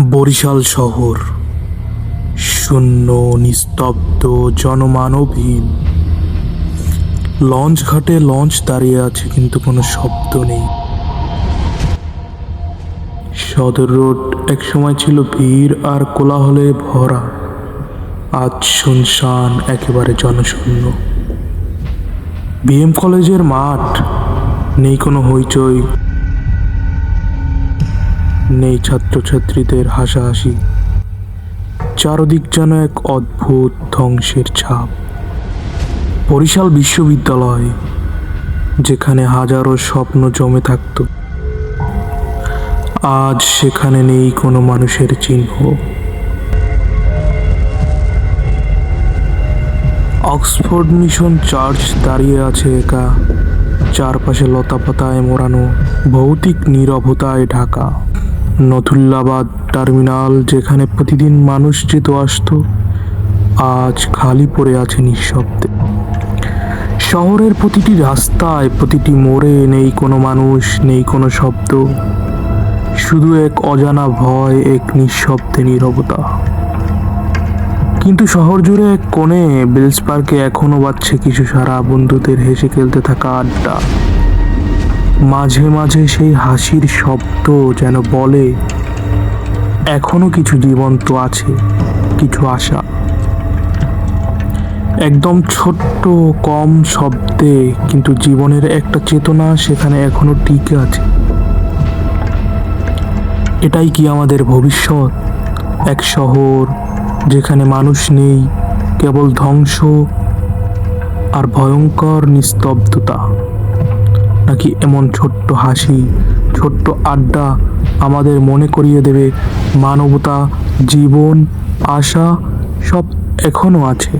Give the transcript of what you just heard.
বরিশাল শহর। শূন্য নিস্তব্ধ জনমানবহীন। লঞ্চ ঘাটে লঞ্চ দাঁড়িয়ে আছে কিন্তু কোনো শব্দ নেই। সদর রোড একসময় ছিল ভিড় আর কোলাহলে ভরা। আজ শুনশান একেবারে জনশূন্য। বিএম কলেজের মাঠ, নেই কোনো হইচই। নেই ছাত্রছাত্রীদের হাসাহাসি। চারদিক যেন এক অদ্ভুত ধ্বংসের ছাপ। বরিশাল বিশ্ববিদ্যালয়, যেখানে হাজারো স্বপ্ন জমে থাকত। আজ সেখানে নেই কোনো মানুষের চিহ্ন। অক্সফোর্ড মিশন চার্চ দাঁড়িয়ে আছে একা। চারপাশে লতাপাতায় মোড়ানো ভৌতিক নীরবতায় ঢাকা। নথুল্লাবাদ টার্মিনাল যেখানে প্রতিদিন মানুষ যেত আসতো, আজ খালি পড়ে আছে নিঃশব্দে। শহরের প্রতিটি রাস্তায় প্রতিটি মোড়ে নেই কোনো মানুষ, নেই কোনো শব্দ। শুধু এক অজানা ভয়, এক নিঃশব্দে নিরবতা। কিন্তু শহর জুড়ে এক কোণে বেলস পার্কে এখনও বাজছে কিছু সারা বন্ধুদের হেসে খেলতে থাকা আড্ডা। মাঝে মাঝে সেই হাসির শব্দ যেন বলে, এখনও কিছু জীবন্ত আছে, কিছু আশা। একদম ছোট্ট, কম শব্দে, কিন্তু জীবনের একটা চেতনা সেখানে এখনও টিকে আছে। এটাই কি আমাদের ভবিষ্যৎ? এক শহর যেখানে মানুষ নেই, কেবল ধ্বংস আর ভয়ঙ্কর নিস্তব্ধতা। নাকি এমন ছোট্ট হাসি, ছোট্ট আড্ডা আমাদের মনে করিয়ে দেবে? মানবতা, জীবন, আশা সব এখনও আছে।